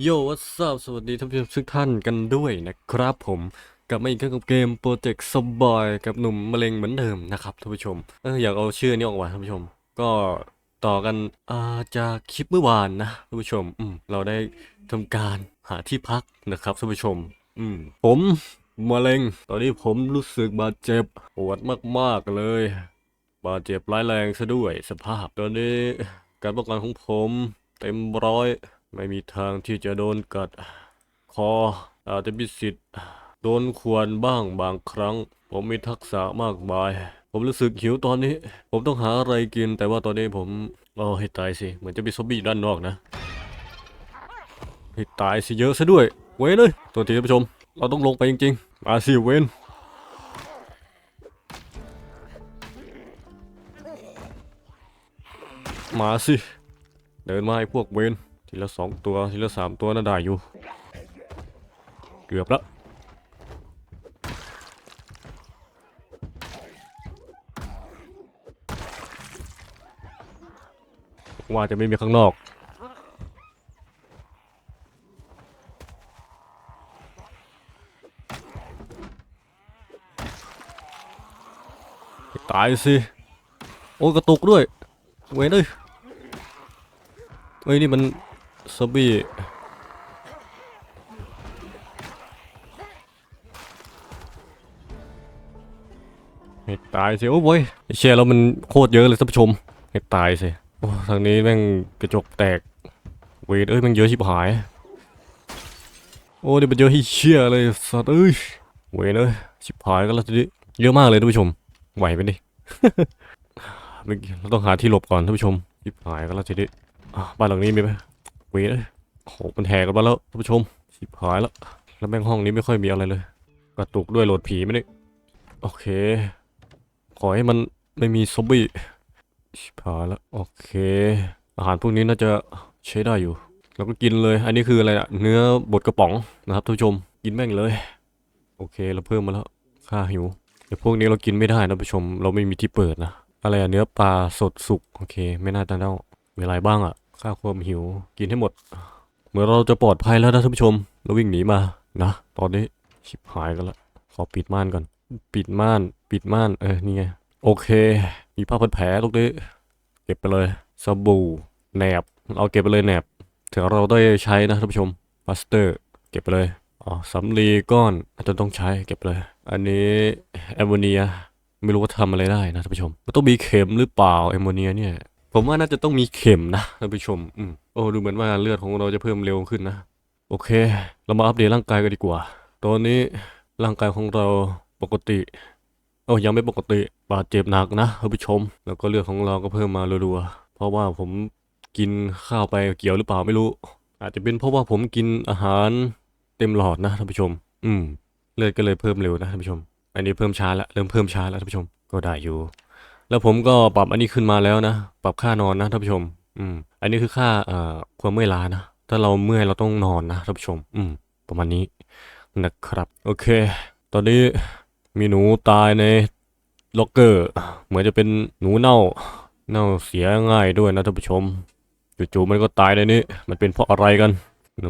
โยวัสซับสวัสดีท่านผู้ชมทุกท่านกันด้วยนะครับผมกลับมาอีกครั้งกับเกมโปรเจกต์สบอยกับหนุ่มมะเร็งเหมือนเดิมนะครับท่านผู้ชมเอออยากเอาชื่อนี้ออกมาท่านผู้ชม ก็ต่อกันอาจากคลิปเมื่อวานนะท่านผู้ชมอืมเราได้ทำการหาที่พักนะครับท่านผู้ชม อืมผมมะเร็ง ตอนนี้ผมรู้สึกบาดเจ็บปวดมากๆเลย บาดเจ็บร้ายแรงซะด้วยสภาพ ตอนนี้การป้องกันของผมเต็มร้อย ไม่มีทางที่จะโดนกัด คออาจจะมีสิทธิ์โดนขวนบ้างบางครั้ง ผมมีทักษะมากมาย ผมรู้สึกหิวตอนนี้ ผมต้องหาอะไรกิน แต่ว่าตอนนี้ผมเอาให้ตายสิ เหมือนจะมีซอมบี้ด้านนอกนะให้ตายสิเยอะซะด้วย เว้นเลยตัวทีท่านผู้ชม เราต้องลงไปจริงๆมาสิเว้นมาสิ เดินมาไอ้พวกเวน ทีละสองตัวทีละสามตัวน่าได้อยู่ เกือบแล้วว่าจะไม่มีข้างนอกตายสิ โอ้กระตุกด้วยเว้ยเอ้ยเฮ้ยนี่มัน ซอมบี้ให้ตายสิโอ้ยเว้ยเชียแล้วมันโคตรเยอะเลยท่านผู้ชมให้ตายสิโอ้ทางนี้แม่งกระจกแตกเวทเอ้ยแม่งเยอะชิบหาย โอ้นี่มันเยอะที่เชี่ยเลยสัตว์เอ้ยเวทเอ้ยชิบหายกันแล้วทีนี้เยอะมากเลยท่านผู้ชมไหวไหมดิเราต้องหาที่หลบก่อนท่านผู้ชมชิบหายกันแล้วทีนี้บ้านหลังนี้มีไหม เวทเอ้ยโอ้โหมันแหกกันมาแล้วท่านผู้ชมชิบหายแล้ว แล้วแม่งห้องนี้ไม่ค่อยมีอะไรเลย กระตุกด้วยโหลดผีไหมเนี่โอเค ขอให้มันไม่มีซอมบี้ชิบหายแล้ว โอเค อาหารพวกนี้น่าจะใช้ได้อยู่เราก็กินเลย อันนี้คืออะไรอะเนื้อบดกระป๋องนะครับท่านผู้ชม กินแม่งเลย โอเค เราเพิ่มมาแล้ว ค่าหิวเดี๋ยวพวกนี้เรากินไม่ได้นะท่านผู้ชม เราไม่มีที่เปิดนะ อะไรอะเนื้อปลาสดสุก โอเค ไม่น่าจะเน่ามีอะไรบ้างอะ ค่าความหิว กินให้หมด เหมือนเราจะปลอดภัยแล้วนะท่านผู้ชม เราวิ่งหนีมานะ ตอนนี้ชิบหายกันละ ขอปิดม่านก่อน ปิดม่าน ปิดม่าน เออ นี่ไง โอเค มีผ้าพันแผลตรงนี้ เก็บไปเลย สบู่ แหนบ เอาเก็บไปเลยแหนบถึงเราได้ใช้นะท่านผู้ชมพลาสเตอร์ เก็บไปเลย อ๋อ สำลีก้อนอาจจะต้องใช้ เก็บเลย อันนี้แอมโมเนีย ไม่รู้ว่าทำอะไรได้นะท่านผู้ชม มันต้องมีเข็มหรือเปล่าแอมโมเนียเนี่ย ผมว่าน่าจะต้องมีเข็มนะท่านผู้ชม อืมโอ้ดูเหมือนว่าเลือดของเราจะเพิ่มเร็วขึ้นนะ โอเค เรามาอัปเดตร่างกายกันดีกว่า ตอนนี้ร่างกายของเราปกติโอ้ยังไม่ปกติบาดเจ็บหนักนะท่านผู้ชม แล้วก็เลือดของเราก็เพิ่มมารัวๆเพราะว่าผมกินข้าวไปเกี่ยวหรือเปล่าไม่รู้ อาจจะเป็นเพราะว่าผมกินอาหารเต็มหลอดนะท่านผู้ชม อืมเลือดก็เลยเพิ่มเร็วนะท่านผู้ชม อันนี้เพิ่มช้าละเริ่มเพิ่มช้าแล้วท่านผู้ชม ก็ได้อยู่ แล้วผมก็ปรับอันนี้ขึ้นมาแล้วนะ ปรับค่านอนนะท่านผู้ชม อืม อันนี้คือค่าเอ่อความเมื่อยล้านะ ถ้าเราเมื่อยเราต้องนอนนะท่านผู้ชม อืม ประมาณนี้นะครับ โอเค ตอนนี้มีหนูตายในล็อกเกอร์ เหมือนจะเป็นหนูเน่า เน่าเสียง่ายด้วยนะท่านผู้ชม จู่ๆมันก็ตายในนี้ มันเป็นเพราะอะไรกัน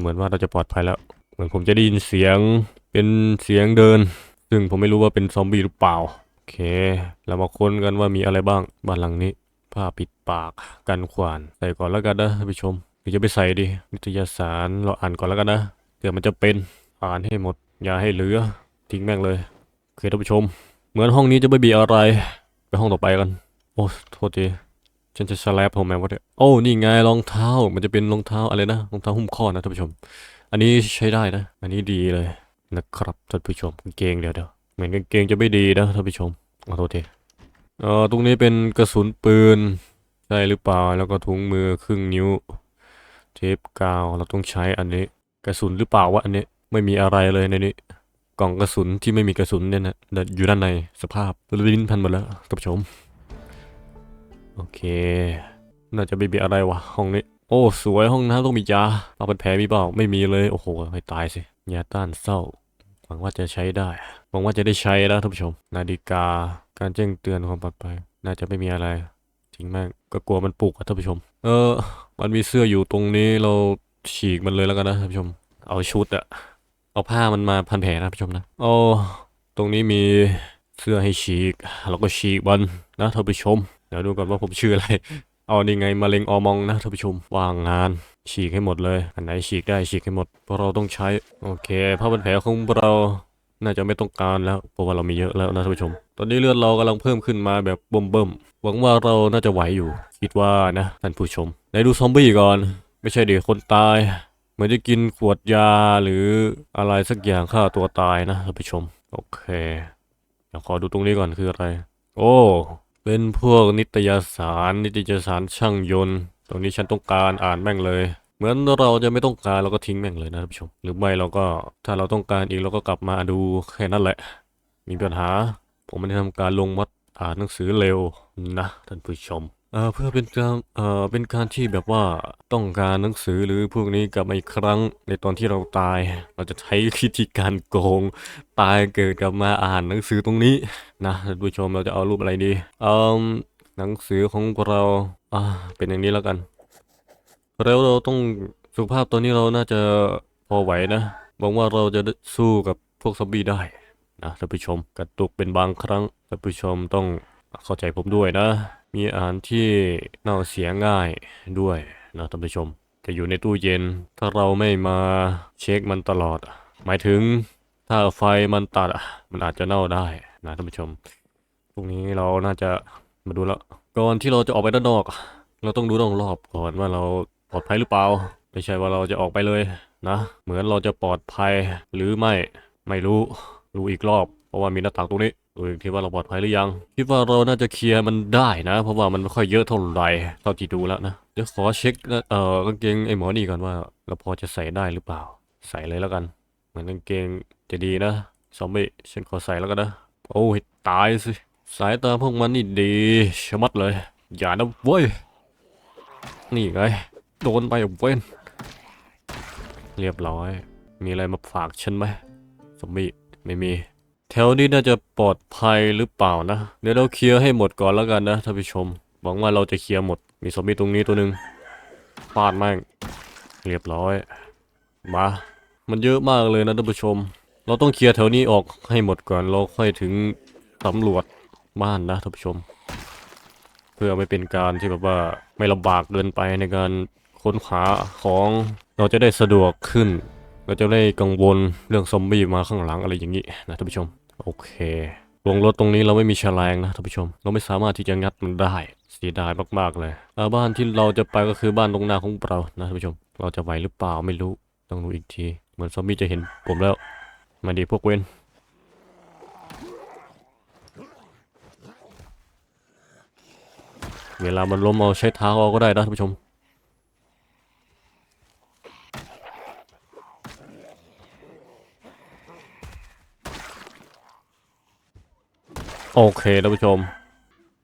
เหมือนว่าเราจะปลอดภัยแล้ว เหมือนผมจะได้ยินเสียง เป็นเสียงเดิน ซึ่งผมไม่รู้ว่าเป็นซอมบี้หรือเปล่า เค เรามาค้นกันว่ามีอะไรบ้างบ้านหลังนี้ ผ้าปิดปากกันขวาน ใส่ก่อนแล้วกันนะท่านผู้ชมหรือจะไปใส่ดีนิตยสารเราอ่านก่อนแล้วกันนะเดี๋ยวมันจะเป็นอ่านให้หมด อย่าให้เหลือ ทิ้งแม่งเลยโอเคท่านผู้ชม เหมือนห้องนี้จะไม่มีอะไร ไปห้องต่อไปกัน โอ้โทษทีฉันจะสแลปผมแมวะเนี่ยโอ้นี่ไงรองเท้ามันจะเป็นรองเท้าอะไรนะรองเท้าหุ้มข้อนะท่านผู้ชม อันนี้ใช้ได้นะ อันนี้ดีเลยนะครับท่านผู้ชมกางเกงเดี๋ยวเดี๋ยว มือนกางเกงจะไม่ดีนะท่านผู้ชมขอโทษทีเอ่อตรงนี้เป็นกระสุนปืนใช่หรือเปล่าแล้วก็ถุงมือครึ่งนิ้ว เทปกาวเราต้องใช้อันนี้ กระสุนหรือเปล่าวะอันนี้ไม่มีอะไรเลยในนี้กล่องกระสุนที่ไม่มีกระสุนเนี่ยนะเดี๋ยวอยู่ด้านในสภาพลิ้นพันหมดแล้วท่านผู้ชมโอเค น่าจะไม่มีอะไรวะห้องนี้ โอ้สวยห้องน้ำต้องมียาปาเป็นแผลมีเปล่าไม่มีเลยโอ้โหให้ตายสิยาต้านเศร้าหวังว่าจะใช้ได้ หวังว่าจะได้ใช้แล้วท่านผู้ชม นาฬิกา การแจ้งเตือนความปลอดภัย น่าจะไม่มีอะไรทิ้งม่งก็กลัวมันปลุกอะท่านผู้ชม เออ มันมีเสื้ออยู่ตรงนี้เราฉีกมันเลยแล้วกันนะท่านผู้ชม เอาชุดอะเอาผ้ามันมาพันแผลนะท่านผู้ชมนะโอ้ตรงนี้มีเสื้อให้ฉีกเราก็ฉีกมันนะท่านผู้ชมเดี๋ยวดูก่อนว่าผมชื่ออะไร เอานี่ไงมะเร็งออมองนะท่านผู้ชมวางงาน ฉีกให้หมดเลย อันไหนฉีกได้ฉีกให้หมดเพราะเราต้องใช้ โอเคผ้าพันแผลของเรา น่าจะไม่ต้องการแล้ว เพราะว่าเรามีเยอะแล้วนะท่านผู้ชม ตอนนี้เลือดเรากำลังเพิ่มขึ้นมาแบบเบิ่มๆหวังว่าเราน่าจะไหวอยู่ คิดว่านะท่านผู้ชมไหนดูซอมบี้ก่อน ไม่ใช่เด็กคนตาย เหมือนจะกินขวดยาหรืออะไรสักอย่างฆ่าตัวตายนะท่านผู้ชม โอเคเดี๋ยวขอดูตรงนี้ก่อนคืออะไร โอ้ เป็นพวกนิตยสารนิตยสารช่างยนต์ ตรงนี้ฉันต้องการอ่านแม่งเลย เหมือนเราจะไม่ต้องการเราก็ทิ้งแม่งเลยนะท่านผู้ชม หรือไม่เราก็ถ้าเราต้องการอีกเราก็กลับมาดูแค่นั้นแหละ มีปัญหา ผมไม่ได้ทำการลงมัดอ่านหนังสือเร็วนะท่านผู้ชมเอ่อเพื่อเป็นการเอ่อเป็นการที่แบบว่าต้องการหนังสือหรือพวกนี้กลับมาอีกครั้งในตอนที่เราตาย เราจะใช้วิธีการโกง ตายเกิดกลับมาอ่านหนังสือตรงนี้นะท่านผู้ชมเราจะเอารูปอะไรดีเอ่อหนังสือของเราอ่าเป็นอย่างนี้แล้วกัน แล้วเราต้องสุขภาพตอนนี้เราน่าจะพอไหวนะหวังว่าเราจะสู้กับพวกซอมบี้ได้นะท่านผู้ชมกระตุกเป็นบางครั้งท่านผู้ชมต้องเข้าใจผมด้วยนะ มีอาหารที่เน่าเสียง่ายด้วยนะท่านผู้ชม จะอยู่ในตู้เย็น ถ้าเราไม่มาเช็คมันตลอด หมายถึงถ้าไฟมันตัดมันอาจจะเน่าได้นะท่านผู้ชมพรุ่งนี้เราน่าจะมาดูแล้วก่อนที่เราจะออกไปด้านนอก เราต้องดูรอบๆก่อนว่าเรา ปลอดภัยหรือเปล่า ไม่ใช่ว่าเราจะออกไปเลยนะ เหมือนเราจะปลอดภัยหรือไม่ ไม่รู้ รู้อีกรอบ เพราะว่ามีหน้าต่างตรงนี้ดูอีกทีว่าเราปลอดภัยหรือยัง คิดว่าเราน่าจะเคลียร์มันได้นะ เพราะว่ามันไม่ค่อยเยอะเท่าไหร่เท่าที่ดูแล้วนะ เดี๋ยวขอเช็คเอ่อกางเกงไอ้หมอนี่ก่อนว่าเราพอจะใส่ได้หรือเปล่า ใส่เลยแล้วกัน เหมือนกางเกงจะดีนะซอมบี้ฉันขอใส่แล้วกันนะ โอ้ยตายสิ สายตาพวกมันนี่ดีชะมัดเลย อย่านะเว้ย นี่ไง โดนไปเว้น เรียบร้อย มีอะไรมาฝากฉันไหมสมบีไม่มี แถวนี้น่าจะปลอดภัยหรือเปล่านะ เดี๋ยวเราเคลียร์ให้หมดก่อนแล้วกันนะท่านผู้ชม หวังว่าเราจะเคลียร์หมด มีซอมบี้ตรงนี้ตัวหนึ่งฟาดแม่ง เรียบร้อย มา มันเยอะมากเลยนะท่านผู้ชม เราต้องเคลียร์แถวนี้ออกให้หมดก่อนเราค่อยถึงสำรวจบ้านนะท่านผู้ชม เพื่อไม่เป็นการที่แบบว่าไม่ลำบากเกินไปในการ ค้นหาของเราจะได้สะดวกขึ้น เราจะได้กังวลเรื่องซอมบี้มาข้างหลังอะไรอย่างนี้นะท่านผู้ชม โอเคลงรถตรงนี้เราไม่มีแฉลงนะท่านผู้ชม เราไม่สามารถที่จะงัดมันได้เสียดายมากๆเลยบ้านที่เราจะไปก็คือบ้านตรงหน้าของเรานะท่านผู้ชม เราจะไหวหรือเปล่าไม่รู้ต้องดูอีกทีเหมือนซอมบี้จะเห็นผมแล้วมาดีพวกเวนเวลามันล้มเอาใช้เท้าเอาก็ได้นะท่านผู้ชม โอเคท่านผู้ชม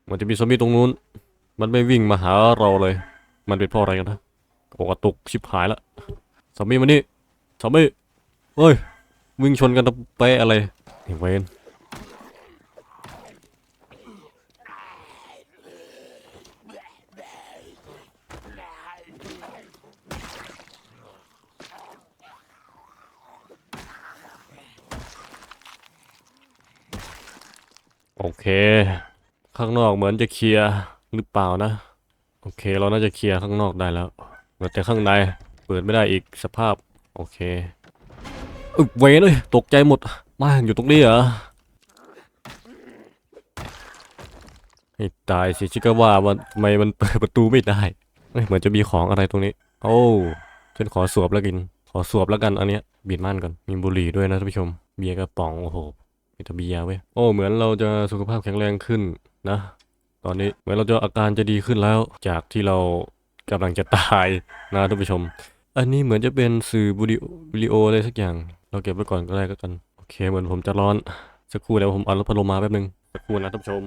มันจะมีซอมบี้ตรงนู้น มันไม่วิ่งมาหาเราเลย มันเป็นเพราะอะไรกันนะโอกระตุกชิบหายละซอมบี้มานี่ซอมบี้เฮ้ย วิ่งชนกันตะเปะอะไรเห็นเวน ข้างนอกเหมือนจะเคลียร์หรือเปล่านะ โอเค เราน่าจะเคลียร์ข้างนอกได้แล้วแต่ข้างในเปิดไม่ได้อีกสภาพ โอเคอึกเวเลยตกใจหมด มาอยู่ตรงนี้เหรอให้ตายสิชิคก็ว่ามันทำไมมันเปิดประตูไม่ได้เอ้ยเหมือนจะมีของอะไรตรงนี้ โอ้ฉันขอสวบแล้วกิน ขอสวบแล้วกันอันเนี้ยบีดม่านก่อนมีบุหรี่ด้วยนะท่านผู้ชม เบียร์กระป๋องโอ้โห มีแต่เบียเว้ยโอ้เหมือนเราจะสุขภาพแข็งแรงขึ้นนะ ตอนนี้เหมือนเราจะอาการจะดีขึ้นแล้ว จากที่เรากำลังจะตายนะท่านผู้ชม อันนี้เหมือนจะเป็นสื่อวิดีโอวิดีโออะไรสักอย่าง เราเก็บไว้ก่อนก็ได้ก็กันโอเคเหมือนผมจะร้อนสักครู่เดี๋ยวผมเอารถพัดลมมาแป๊บนึงสักครู่นะท่านผู้ชม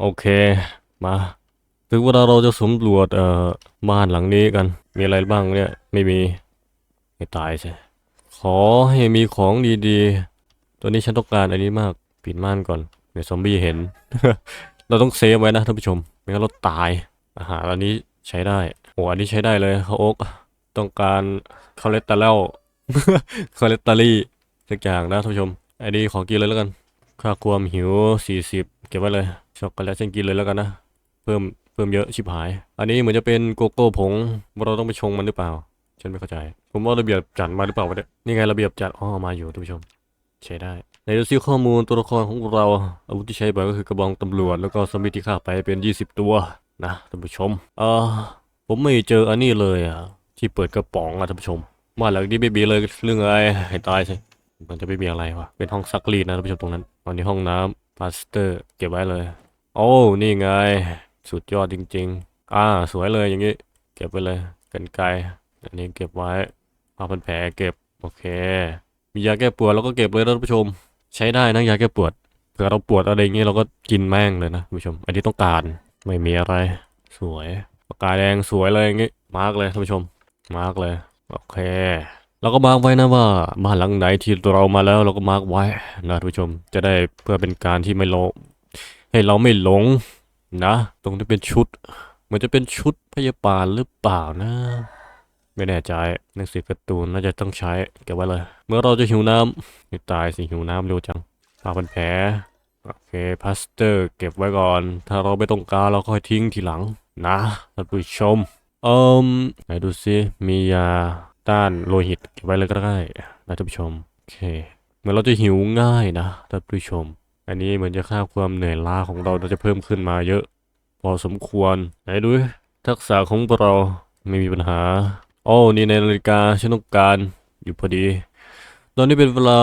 โอเคมาถึงเวลาเราจะสำรวจเอ่อบ้านหลังนี้กัน มีอะไรบ้างเนี่ยไม่มีไม่ตายใช่ขอให้มีของดีๆ ตัวนี้ฉันต้องการอันนี้มากปิดม่านก่อนเดี๋ยวซอมบี้เห็น เราต้องเซฟไว้นะท่านผู้ชมไม่งั้นเราตายอาหารอันนี้ใช้ได้โอ้อันนี้ใช้ได้เลยข้าวโอ๊กต้องการคอเลสเตอรอลคอเลสเตอรี่สักอย่างนะท่านผู้ชมไอ้นี่ขอกินเลยแล้วกันค่าความหิว 40 เก็บไว้เลยช็อกโกแลตฉันกินเลยแล้วกันนะเพิ่มเพิ่มเยอะชิบหาย อันนี้เหมือนจะเป็นโกโก้ผงเราต้องไปชงมันหรือเปล่า ฉันไม่เข้าใจ ผมว่าระเบียบจัดมาหรือเปล่าวะเนี่ยนี่ไงระเบียบจัดอ๋อมาอยู่ท่านผู้ชม ใช้ได้ในดูซิข้อมูลตัวละครของเรา อาวุธที่ใช้บ่อยก็คือกระบองตำรวจแล้วก็สมิธที่ฆ่าไปเป็น 20 ตัวนะท่านผู้ชมเออผมไม่เจออันนี้เลยอะที่เปิดกระป๋องอะท่านผู้ชมบ้านหลังนี้ไม่มีเลยเรื่องอะไรให้ตายสิมันจะไม่มีอะไรวะเป็นห้องซักรีดนะท่านผู้ชมตรงนั้นตอนนี้ห้องน้ำพลาสเตอร์เก็บไว้เลย โอ้นี่ไง สุดยอดจริง ๆ อ่า สวยเลยอย่างนี้ เก็บไว้เลยกันไกรอันนี้เก็บไว้ผ้าพันแผลเก็บโอเค มียาแก้ปวดเราก็เก็บเลยท่านผู้ชม ใช้ได้นะยาแก้ปวดเผื่อเราปวดอะไรอย่างงี้เราก็กินแม่งเลยนะท่านผู้ชม อันนี้ต้องการไม่มีอะไร สวยปากกาแดงสวยเลยอย่างงี้มาร์กเลยท่านผู้ชมมาร์กเลยโอเคเราก็มาร์กไว้นะว่าบ้านหลังไหนที่เรามาแล้วเราก็มาร์กไว้นะท่านผู้ชม จะได้เพื่อเป็นการที่ไม่หลงให้เราไม่หลงนะ ตรงที่เป็นชุดมือนจะเป็นชุดพยาบาลหรือเปล่านะ ไม่แน่ใจหนังสือการ์ตูนน่าจะต้องใช้เก็บไว้เลย เมื่อเราจะหิวน้ำไม่ตายสิหิวน้ำเร็วจังผ้าพันแผลโอเคพลาสเตอร์เก็บไว้ก่อน ถ้าเราไม่ต้องการเราค่อยทิ้งทีหลังนะท่านผู้ชมเอิมไหนดูซิมียาต้านโลหิตเก็บไว้เลยก็ได้นะท่านผู้ชมโอเคเหมือนเราจะหิวง่ายนะท่านผู้ชม อันนี้เหมือนจะค่าความเหนื่อยล้าของเราเราจะเพิ่มขึ้นมาเยอะ พอสมควรไหนดูทักษะของเราไม่มีปัญหา โอ้นี่ในนาฬิกาฉันต้องการอยู่พอดี ตอนนี้เป็นเวลา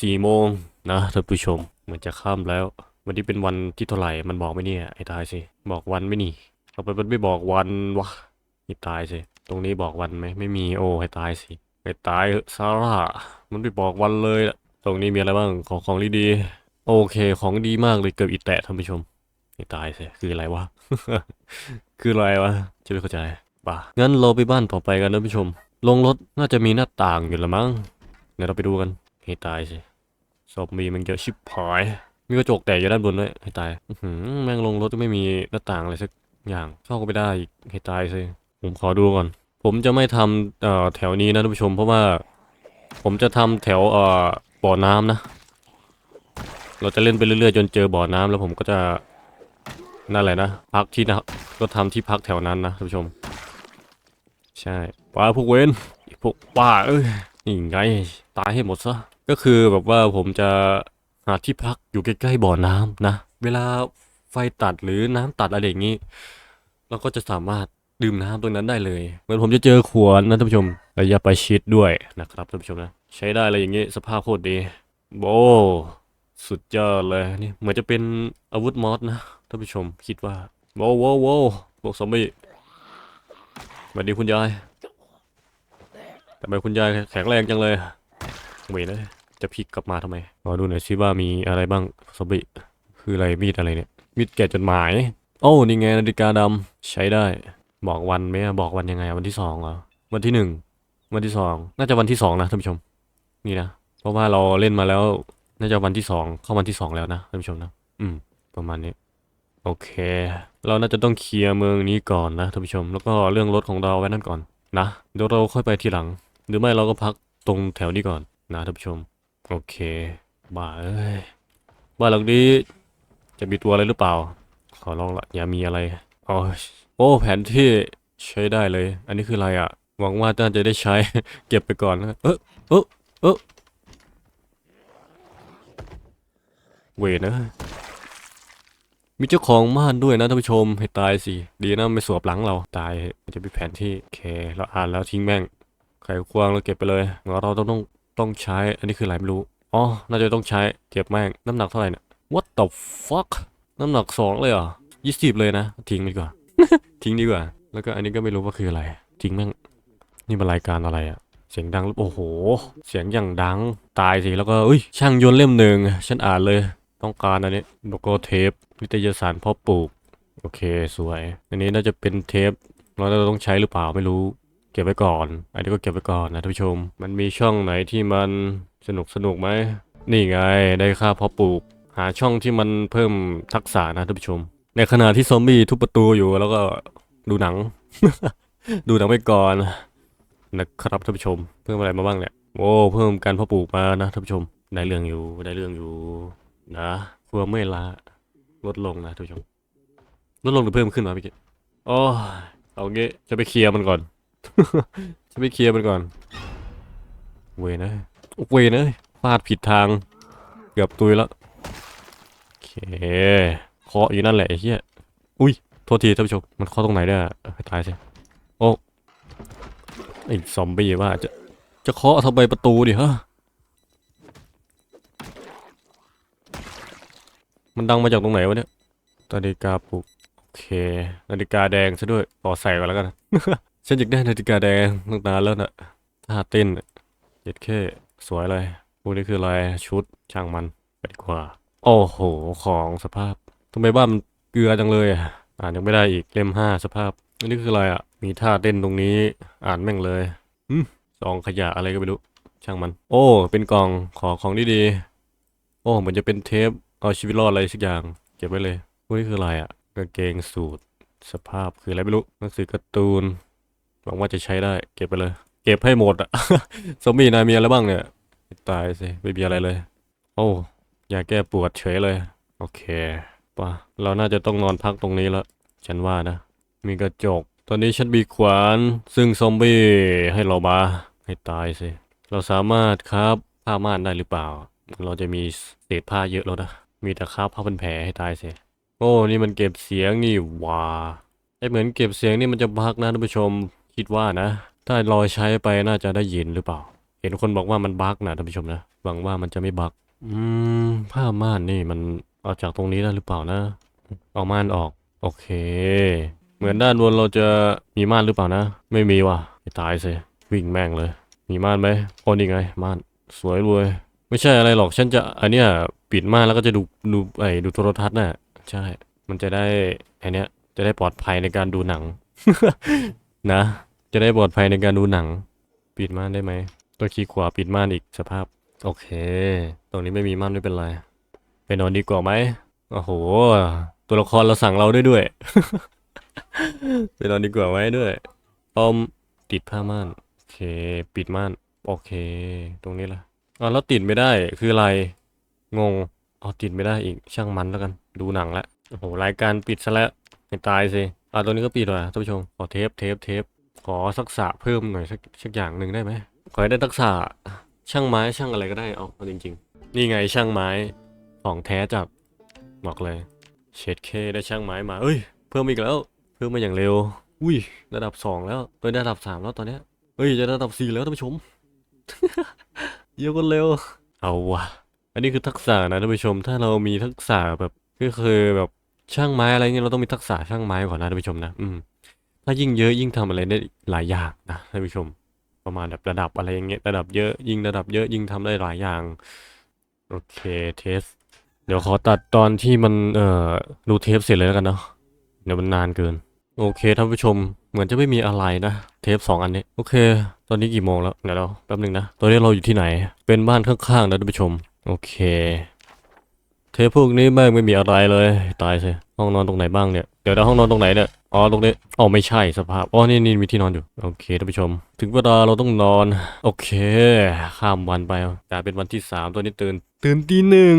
สี่โมงนะท่านผู้ชมเหมือนจะค่ำแล้ว วันนี้เป็นวันที่เท่าไหร่มันบอกไหมเนี่ยไอ้ตายสิบอกวันไม่นี่ทำไมมันไม่บอกวันวะนี่ตายสิตรงนี้บอกวันไหมไม่มีโอ้ให้ตายสิให้ตายซาร่ามันไม่บอกวันเลยอะตรงนี้มีอะไรบ้างของของดีๆโอเคของดีมากเลยเกือบอีแตะท่านผู้ชมให้ตายสิคืออะไรวะ คืออะไรวะจะไม่เข้าใจ ป่ะ งั้นเราไปบ้านต่อไปกันนะผู้ชม ลงรถน่าจะมีหน้าต่างอยู่ละมั้ง เดี๋ยวเราไปดูกันให้ตายสิศพมีมันเยอะชิบหาย มีกระจกแตกอยู่ด้านบนด้วยให้ตายอือหือแม่งลงรถก็ไม่มีหน้าต่างอะไรสักอย่างเข้าก็ไม่ได้อีกให้ตายสิผมขอดูก่อน ผมจะไม่ทำเอ่อแถวนี้นะท่านผู้ชม เพราะว่า ผมจะทำแถวเอ่อบ่อน้ำนะ เราจะเล่นไปเรื่อยๆ จนเจอบ่อน้ำแล้วผมก็จะนั่นแหละนะ พักที่นะก็ทำที่พักแถวนั้นนะท่านผู้ชม ใช่ป้าพวกเวนพวกป้าเอ้ยนี่ไงตายให้หมดซะก็คือแบบว่าผมจะหาที่พักอยู่ใกล้ๆบ่อน้ำนะ เวลาไฟตัดหรือน้ำตัดอะไรอย่างนี้ เราก็จะสามารถดื่มน้ำตรงนั้นได้เลยเหมือนผมจะเจอขวดนะท่านผู้ชมระยะประชิดด้วยนะครับท่านผู้ชมนะ ใช้ได้เลยอย่างนี้สภาพโคตรดีโบสุดยอดเลยนี่เหมือนจะเป็นอาวุธมอสนะท่านผู้ชมคิดว่าโว้วโว้วโว้พวกซอมบี้ วัสดีคุณยาย ทำไมคุณยายแข็งแรงจังเลยเวรเลยจะพลิกกลับมาทำไมขอดูหน่อยสิว่ามีอะไรบ้างซอมบี้คืออะไรมีดอะไรเนี่ย มีดแกะจดหมาย โอ้นี่ไงนาฬิกาดำใช้ได้ บอกวันไหมบอกวันยังไง วันที่สองเหรอ วันที่หนึ่ง วันที่สอง น่าจะวันที่สองนะท่านผู้ชม นี่นะ เพราะว่าเราเล่นมาแล้ว น่าจะวันที่สองเข้าวันที่สองแล้วนะท่านผู้ชมนะ อืม ประมาณนี้ โอเค เราน่าจะต้องเคลียร์เมืองนี้ก่อนนะท่านผู้ชม แล้วก็เรื่องรถของเราไว้นั่นก่อนนะเดี๋ยวเราค่อยไปทีหลัง หรือไม่เราก็พักตรงแถวนี้ก่อนนะท่านผู้ชม โอเคบ้าเอ้ยบ้านหลังนี้จะมีตัวอะไรหรือเปล่า ขอลองละอย่ามีอะไรอ๋อโอ้แผนที่ใช้ได้เลย อันนี้คืออะไรอะ่ะ หวังว่าน่าจะได้ใช้ เก็บไปก่อนนะเออเออเออเวนะ มีเจ้าของบ้านด้วยนะท่านผู้ชมให้ตายสิ ดีนะไม่สวบหลังเราตายจะมีแผนที่โอเคเราอ่านแล้วทิ้งแม่งไขควงเราเก็บไปเลยเราเราต้องต้องต้องใช้ อันนี้คืออะไรไม่รู้อ๋อน่าจะต้องใช้เก็บแม่งน้ำหนักเท่าไหร่เนี่ย what the fuck น้ำหนักสองเลยเหรอยี่สิบเลยนะ ทิ้งดีกว่า ทิ้งดีกว่า แล้วก็อันนี้ก็ไม่รู้ว่าคืออะไร ทิ้งแม่ง นี่มันรายการอะไรอะเสียงดังโอ้โห เสียงอย่างดัง ตายสิ แล้วก็อุ้ยช่างยนต์เล่มหนึ่ง ฉันอ่านเลย ต้องการอันนี้โลโก้เทป นิตยสารเพาะปลูก โอเคสวย อันนี้น่าจะเป็นเทปเราจะต้องใช้หรือเปล่าไม่รู้ เก็บไว้ก่อน อันนี้ก็เก็บไว้ก่อนนะท่านผู้ชม มันมีช่องไหนที่มันสนุกสนุกไหมนี่ไงได้ค่าเพาะปลูก หาช่องที่มันเพิ่มทักษะนะท่านผู้ชม ในขณะที่ซอมบี้ทุบประตูอยู่แล้วก็ดูหนัง ดูหนังไปก่อนนะครับท่านผู้ชม เพิ่มอะไรมาบ้างเนี่ยโอ้เพิ่มการเพาะปลูกมานะท่านผู้ชมได้เรื่องอยู่ได้เรื่องอยู่นะความเมื่อยล้า ลดลงนะท่านผู้ชมลดลงหรือเพิ่มขึ้นวะพี่เกศโอ้เอางี้จะไปเคลียร์มันก่อน จะไปเคลียร์มันก่อน เวยนะเวยนะพลาดผิดทาง เกือบตุยแล้วโอเคเคาะอยู่นั่นแหละไอ้เหี้ยอุ้ยโทษทีท่านผู้ชมมันเคาะตรงไหนได้อะตายใช่โอ้ไอ้ซอมบี้ว่าจะจะเคาะทำไมประตูดิฮะ มันดังมาจากตรงไหนวะเนี่ยนาฬิกาปลุกโอเคนาฬิกาแดงซะด้วยขอใส่ก่อนแล้วกันฉันอยากได้นาฬิกาแดงตั้งนานแล้วน่ะท่าเต้นเจ็ดเคสวยเลยพวกนี้คืออะไรชุดช่างมันไปดีกว่า โอ้โหของสภาพทำไมบ้านมันเกลือจังเลยอะอ่านยังไม่ได้อีกเล่มห้าสภาพอันนี้คืออะไรอะมีท่าเต้นตรงนี้อ่านแม่งเลยอืมซองขยะอะไรก็ไม่รู้ช่างมัน โอ้ เป็นกล่องขอของดีๆโอ้เหมือนจะเป็นเทป เอาชีวิตรอดอะไรสักอย่าง เก็บไว้เลยพวกนี้คืออะไรอะกางเกงสูทสภาพคืออะไรไม่รู้หนังสือการ์ตูนหวังว่าจะใช้ได้ เก็บไปเลย เก็บให้หมดอะซอมบี้นายมีอะไรบ้างเนี่ยตายสิไม่มีอะไรเลย โอ้ยาแก้ปวดเฉยเลย โอเคป่ะเราน่าจะต้องนอนพักตรงนี้แล้วฉันว่านะ มีกระจก ตอนนี้ฉันมีขวาน ซึ่งซอมบี้ให้เรามาให้ตายสิ เราสามารถครับผ้าม่านได้หรือเปล่า เราจะมีเศษผ้าเยอะแล้วนะ มีแต่ครับผ้าพันแผลให้ตายเสิโอ้นี่มันเก็บเสียงนี่ว่าไอเหมือนเก็บเสียงนี่มันจะบักนะท่านผู้ชมคิดว่านะ ถ้าลอยใช้ไปน่าจะได้ยินหรือเปล่า เห็นคนบอกว่ามันบักนะท่านผู้ชมนะหวังว่ามันจะไม่บักอืมผ้าม่านนี่มันเอาจากตรงนี้ได้หรือเปล่านะเอาม่านออก โอเค เหมือนด้านบนเราจะมีม่านหรือเปล่านะ ไม่มีว่ะตายสิวิ่งแม่งเลย มีม่านไหมโอ้นี่ไงม่านสวยรวย ไม่ใช่อะไรหรอกฉันจะอันเนี้ยปิดม่านแล้วก็จะดูดูไอ้ดูโทรทัศน์น่ะ ใช่ มันจะได้อันเนี้ยจะได้ปลอดภัยในการดูหนัง นะ จะได้ปลอดภัยในการดูหนัง ปิดม่านได้ไหมตัวคีย์ขวาปิดม่านอีกสภาพ โอเค ตรงนี้ไม่มีม่านไม่เป็นไรไปนอนดีกว่าไหมโอ้โห ตัวละครเราสั่งเราด้วยด้วยไปนอนดีกว่าไหมด้วยอมติดผ้าม่านโอเค ปิดม่าน โอเค ตรงนี้ละ อ๋อแล้วติดไม่ได้คืออะไร งงอ๋อติดไม่ได้อีกช่างมันแล้วกัน ดูหนังละโอ้โหรายการปิดซะแล้วให้ตายสิอ่าตรงนี้ก็ปิดว่ะท่านผู้ชมขอเทปเทปเทปขอทักษะเพิ่มหน่อยสักสักอย่างหนึ่งได้ไหมขอให้ได้ทักษะช่างไม้ช่างอะไรก็ได้เอาเอาจริง ๆ นี่ไงช่างไม้ของแท้จากบอกเลยเชดเคได้ช่างไม้มาเอ้ย เพิ่มอีกแล้ว เพิ่มมาอย่างเร็ว อุ้ยระดับสองแล้วตัวนี้ระดับสามแล้วตอนเนี้ยเฮ้ยจะระดับสี่แล้วท่านผู้ชม เยอะกันเร็ว เอาวะอันนี้คือทักษะนะท่านผู้ชม ถ้าเรามีทักษะแบบก็คือแบบช่างไม้อะไรเงี้ยเราต้องมีทักษะช่างไม้ก่อนนะท่านผู้ชมนะ อืม ถ้ายิ่งเยอะยิ่งทำอะไรได้หลายอย่างนะท่านผู้ชม ประมาณแบบระดับอะไรอย่างเงี้ยระดับเยอะยิ่งระดับเยอะยิ่งทำได้หลายอย่าง โอเคเทส เดี๋ยวขอตัดตอนที่มันเอ่อดูเทปเสร็จเลยแล้วกันเนาะเดี๋ยวมันนานเกิน โอเคท่านผู้ชมเหมือนจะไม่มีอะไรนะ เทปสองอันนี้ โอเค ตอนนี้กี่โมงแล้วเดี๋ยวเราแป๊บหนึ่งนะ ตอนนี้เราอยู่ที่ไหน เป็นบ้านข้างๆนะท่านผู้ชม โอเค เทปพวกนี้แม่งไม่มีอะไรเลย ตายสิห้องนอนตรงไหนบ้างเนี่ยเดี๋ยวเดี๋ยวห้องนอนตรงไหนเนี่ยอ๋อตรงนี้อ๋อไม่ใช่สภาพอ๋อนี่นี่มีที่นอนอยู่โอเคท่านผู้ชม ถึงเวลาเราต้องนอน โอเค ข้ามวันไปกลายเป็นวันที่สามตัวนี้ตื่น ตื่นตีหนึ่ง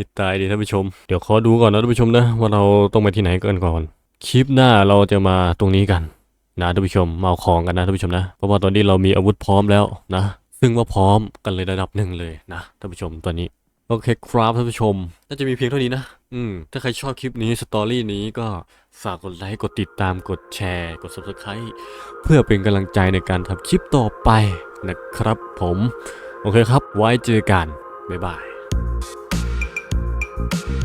ให้ตายดิท่านผู้ชม เดี๋ยวขอดูก่อนนะท่านผู้ชมนะว่าเราต้องไปที่ไหนกันก่อน คลิปหน้าเราจะมาตรงนี้กันนะท่านผู้ชมมาเอาของกันนะท่านผู้ชมนะ เพราะว่าตอนนี้เรามีอาวุธพร้อมแล้วนะ ซึ่งว่าพร้อมกันเลยระดับหนึ่งเลยนะท่านผู้ชมตอนนี้โอเคครับท่านผู้ชม น่าจะมีเพียงเท่านี้นะ อืม ถ้าใครชอบคลิปนี้สตอรี่นี้ก็ฝากกดไลค์ กดติดตาม กดแชร์ กด subscribe เพื่อเป็นกำลังใจในการทำคลิปต่อไปนะครับผม โอเคครับ ไว้เจอกัน บ๊ายบาย Bye.